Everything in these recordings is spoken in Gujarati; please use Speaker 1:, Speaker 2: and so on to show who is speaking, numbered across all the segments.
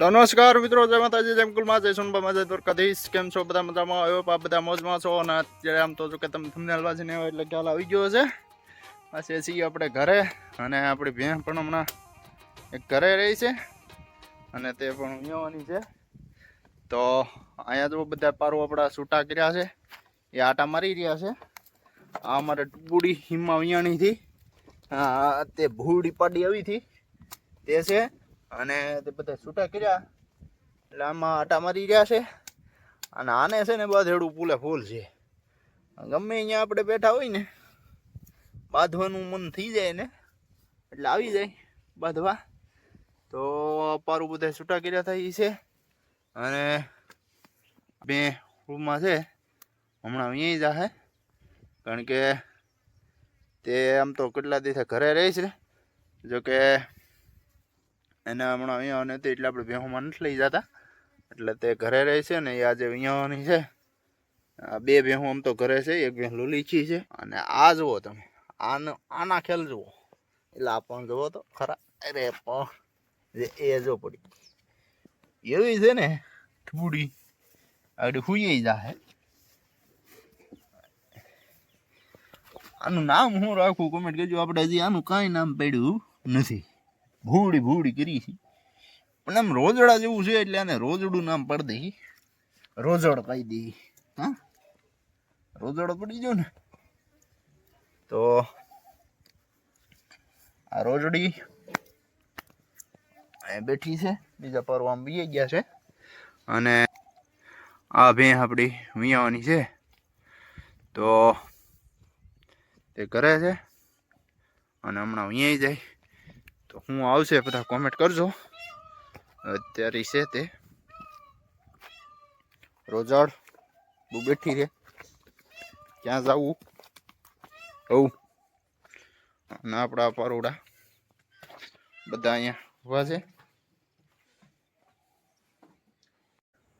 Speaker 1: નમસ્કાર મિત્રો, જય માતાજી જય કુલમાં, જય સોનબા જય દ્વારકાધીશ. કેમ છો? બધા મજામાં આવ્યો આ બધા મોજમાં છો? અને અત્યારે આમ તો જો કે તમે થંબનેલ વાંચીને હોય એટલે ખ્યાલ આવી ગયો છે પાછી છીએ આપણે ઘરે, અને આપણી ભેણ પણ હમણાં એક ઘરે રહી છે. અને તે પણ ઉમેવાની છે. તો અહીંયા જો બધા પારો આપણા છૂટા કર્યા છે. એ આટા મારી રહ્યા છે. આ અમારે ટુબુડી હિમા વિયાણીથી તે ભૂડી પાડી આવી હતી. તે છે અને તે બધા છૂટા કર્યા. એટલે આમાં આટા મારી રહ્યા છે. અને આને છે ને બાધેડું ફૂલે ફૂલ છે. ગમે અહીંયા આપણે બેઠા હોય ને, બાંધવાનું મન થઈ જાય ને, એટલે આવી જાય બાંધવા. તો પારું બધા છૂટા કર્યા થાય છે. અને બે રૂમમાં છે. હમણાં અહીંયા જાહે. કારણ કે તે આમ તો કેટલા દિવસે ઘરે રહે છે. જો કે એને હમણાં અહીંયા નથી એટલે આપણે ભેહોમાં નથી લઈ જતા. એટલે તે ઘરે રહે છે ને એ આજે અહીંયાની છે. આ બે ભેહું આમ તો ઘરે છે, એક ભેહ લુલીચી છે. અને આ જુઓ તમે, આનો, આના ખેલ જુઓ. એટલે આ પણ જુઓ તો ખરા. અરે પણ, જે એ જો પડી. એવી છે ને થોડી આગળ હુઈ જાહે આનું નામ હું રાખું કોમેન્ટ કરજો. આપણે હજી આનું કાંઈ નામ પડ્યું નથી. ભૂડી ભૂડી કરી છે. પણ આમ રોજડા જેવું છે એટલે આને રોજડું નામ પડી દઈ રોજડ કહી દઈ હા? રોજડો પડી જો ને. તો આ રોજડી બેઠી છે. બીજા પરવા આમ બી ગયા છે. અને આ ભેં આપણી વિયાવાની છે. તો તે કરે છે. અને હમણાં અહીંયા જાય. તો હું આવશે બધા કોમેન્ટ કરજો. અત્યારે છે તે. રોજડ બહુ બેઠી રે ક્યાં જવું? હવું અને આપણા પરોડા બધા અહીંયા ઊભા છે.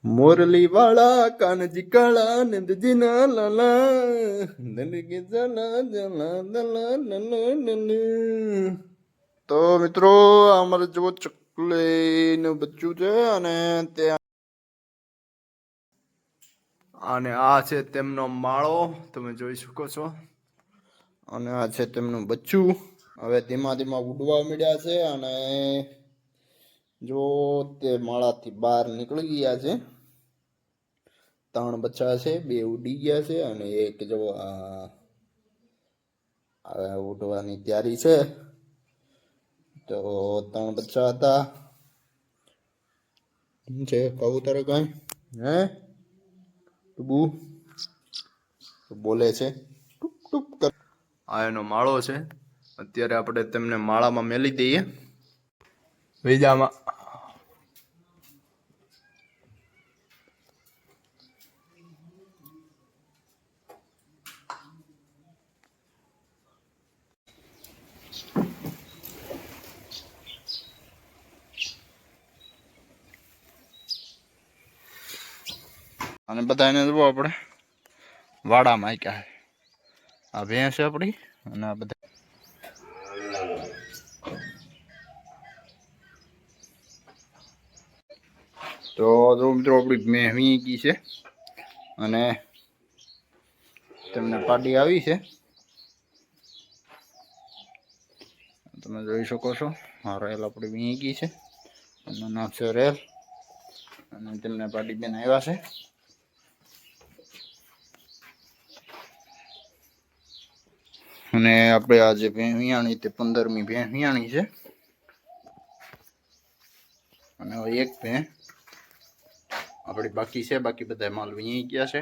Speaker 1: મોરલી વાળા કાનજી કાળા નંદજી ના લાલા નંદગી જલા જલા દલા નલા નલા તો મિત્રો, અમારે જેવો ચકલીનું બચ્ચું છે અને ત્યાં અને આ છે તેમનો માળો, તમે જોઈ શકો છો. અને આ છે તેમનું બચ્ચું. હવે ધીમા ધીમા ઉડવા મળ્યા છે અને જો તે માળાથી બહાર નીકળી ગયા છે. ત્રણ બચ્ચા છે, બે ઉડી ગયા છે અને એક જો ઉડવાની તૈયારી છે. તો ત્રણ બચ્ચા હતા. છે? કબૂતર કઈ? હે? ટુબુ? બોલે છે. ટુક ટુક કર. આ એનો માળો છે. અત્યારે આપણે તેમને માળામાં મેલી દઈએ. બીજામાં અને બધાને જુઓ આપણે. વાડામાં આક્યા છે આ ભેંસ આપણી અને આ બધા તો જો મિત્રો આપણી મેહવી ગઈ છે અને તેમને પાડી આવી છે. તમે જોઈ શકો છો, આ રેલ આપણી વીંકી છે. એનું નામ છે રેલ. અને તેમને પાડી બેન આવ્યા છે. અને આપણે આજે ભેહિયાણી તે પંદરમી ભેહિયાણી છે. અને એક ભે આપણી બાકી છે, બાકી બધા માલ વિયાઈ ગયા છે.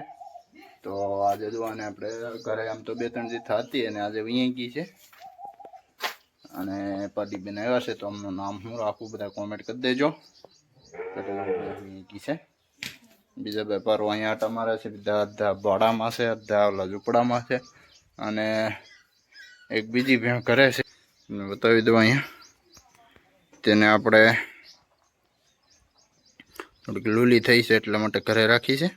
Speaker 1: તો આજે જોવાને આપણે ઘરે આમ તો બે ત્રણ જીત હતી અને આજે વિયાઈ ગઈ છે. અને પાડી બેન આવ્યા છે તો અમનું નામ હું રાખું બધા કોમેન્ટ કરી દેજો. વિયાઈ છે. બીજા વેપારો અહીંયા આટા મારે છે, બધા અડધા ભાડામાં છે, અડધા ઓલા ઝૂંપડામાં છે. અને એક બીજી ભેણ કરે છે. બતાવી દઉં અહીંયા. તેને આપણે થોડીક લૂલી થઈ છે એટલા માટે ઘરે રાખી છે.